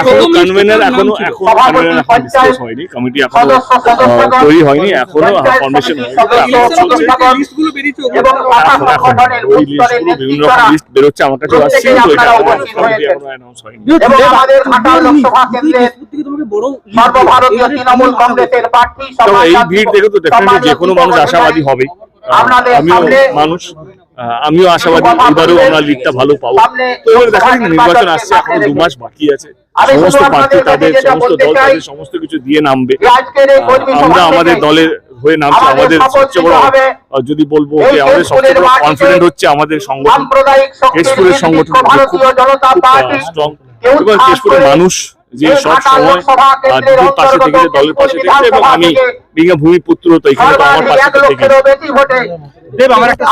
এখনও কনভেনার এখনও এখনও ডিসকাস হয়নি। কমিটি এখনও তৈরি হয়নি এখনও ফরমেশন হয়নি। তো এখনও চলছে লিস্টগুলো বেরিয়েছে ওগুলো এখন এখন ওই লিস্টগুলো বিভিন্ন রকম লিস্ট বেরোচ্ছে আমার কাছে আসছে তো এটা এখনও অ্যানাউন্স হয়নি। এবং আমাদের ঘাটাল লোকসভা কেন্দ্রের সর্বভারতীয় তৃণমূল কংগ্রেসের প্রার্থী তো এই ভিড় দেখে তো ডেফিনেটলি যে কোনো মানুষ আশাবাদী হবে। আমিও মানুষ আমিও আশাবাদী এবারেও আমরা লিডটা ভালো পাবো। তো এবার দেখা যাক নির্বাচন আসছে এখনও দু মাস বাকি আছে। সমস্ত প্রার্থী তাদের সমস্ত দল তাদের সমস্ত কিছু দিয়ে নামবে। আমরা আমাদের দলের হয়ে নামছি আমাদের সবচেয়ে বড় যদি বলব যে আমাদের সবচেয়ে বড় কনফিডেন্ট হচ্ছে আমাদের সংগঠন। কেশপুরের সংগঠন। পার্টি স্ট্রং কেউ এবং ছাড় কেশপুরের করে মানুষ যে সব সময় দিদির পাশে থেকে দলের পাশে থেকে এবং আমি বিঘা ভূমি পুত্র তো এখানে তো আমার পাশে থেকে দেব আমার একটা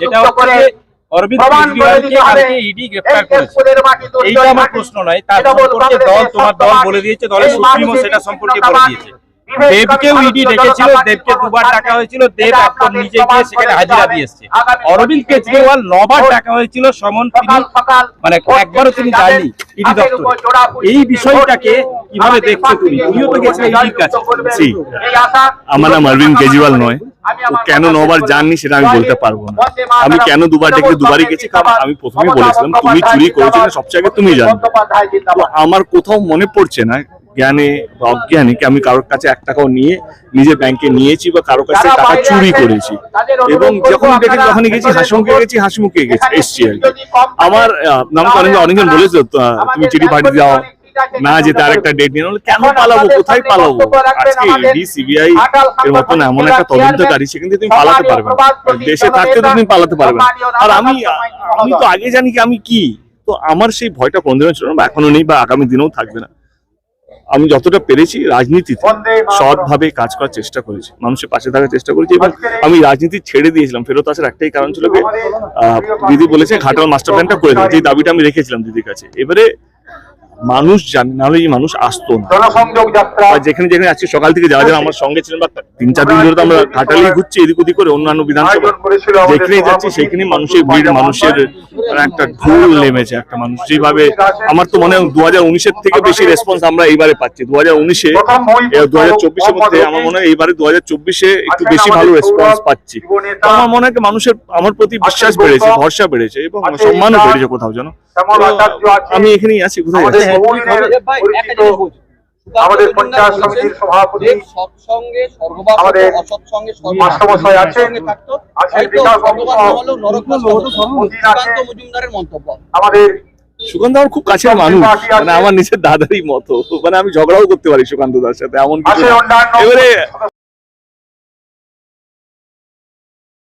যেটা করে অরবিন্দ কেজরিওয়ালকে ইডি গ্রেফতার করেছে। এইটা আমার প্রশ্ন নয় তার সম্পর্কে দল তোমার দল বলে দিয়েছে। দলের সুপ্রিমো সেটা সম্পর্কে বলে দিয়েছে। দেবকেও ইডি ডেকেছিল দেবকে দুবার ডাকা হয়েছিল দেব আপনাদের নিজে গিয়ে সেখানে হাজিরা দিতে দিয়ে এসছে অরবিন্দ কেজরিওয়াল নবার ডাকা হয়েছিল সমন তিনি মানে একবারও তিনি যাননি ইডি দপ্তরে। এই বিষয়টাকে কীভাবে দেখছ তুমি? তুমিও তো গেছিলে ইডির কাছে আমার নাম অরবিন্দ কেজরিওয়াল নয়। কেন নবার যাননি সেটা আমি বলতে পারব না। আমি কেন দুবার ডেকে দুবারই গেছি কারণ আমি প্রথমেই বলেছিলাম তুমি চুরি করেছ না সবচেয়ে আগে তুমি জানো। আমার কোথাও মনে পড়ছে না জ্ঞানে বা অজ্ঞানে কি আমি কারোর কাছে এক টাকাও নিয়ে নিজের ব্যাংকে নিয়েছি বা কারোর কাছে টাকা চুরি করেছি। এবং যখন দেখে যখনই গেছি হাসিমুখে গেছি হাসিমুখে গেছি এসছি আর কি। আমার আমাকে অনেকে অনেকজন বলেছে তুমি চিঠি পাঠিয়ে দাও না যেতে আরেকটা ডেট নিয়ে কেন পালাবো কোথায় পালাবো? আজকে ইডি সিবিআই এর মতন এমন একটা তদন্তকারী সেখান থেকে তুমি পালাতে পারবে দেশে থাকতে তো তুমি পালাতে পারবে আর আমি আমি তো আগে জানি কি আমি কি। তো আমার সেই ভয়টা কোনদিনও ছিল না বা এখনও নেই বা আগামী দিনেও থাকবে না। আমি যতটা পেরেছি রাজনীতিতে সৎভাবে কাজ করার চেষ্টা করেছি মানুষের পাশে থাকার চেষ্টা করেছি এবং আমি রাজনীতি ছেড়ে দিয়েছিলাম ফেরত আসার একটাই কারণ ছিল যে আহ, দিদি বলেছে ঘাটাল মাস্টার প্ল্যানটা করে দেবে যে দাবিটা আমি রেখেছিলাম দিদির কাছে। এবারে মানুষ জানে নাহলে এই মানুষ আসতো না। যেখানে যেখানে আজকে সকাল থেকে যারা যারা আমার সঙ্গে ছিলেন বা তিন চার দিন ধরে তো আমরা ঘাটালেই ঘুরছি এদিক ওদিক করে অন্যান্য বিধানসভা। যেখানেই যাচ্ছি সেখানে মানুষের ভিড় মানুষের একটা ঢোল নেমেছে একটা মানুষ। যেভাবে আমার তো মনে হয় দু হাজার উনিশের থেকে বেশি রেসপন্স আমরা এইবারে পাচ্ছি। দু হাজার উনিশে দু হাজার চব্বিশের মধ্যে আমার মনে হয় এইবারে দু হাজার চব্বিশে একটু বেশি ভালো রেসপন্স পাচ্ছি। আমার মনে হয় মানুষের আমার প্রতি বিশ্বাস বেড়েছে ভরসা বেড়েছে এবং সম্মানও বেড়েছে কোথাও যেন। আমি এখানেই আছি কোথায় আছি আমাদের পঞ্চায়েত সমিতির সভাপতি সৎসঙ্গে স্বর্গবাস আমাদের অসৎসঙ্গে মাস্টারমশাই হতো, আছেন। সঙ্গে থাকতো আজকে হয়তো বিকাশ স্বর্গবাস বাবু না হলেও নরকবাস হতো। মন্দির আছে। সুকান্ত মজুমদারের মন্তব্য আমাদের সুকান্ত আমার খুব কাছের মানুষ মানে আমার নিজের দাদারই মতো মানে আমি ঝগড়াও করতে পারি সুকান্ত দার সাথে এমন কিছু এবারে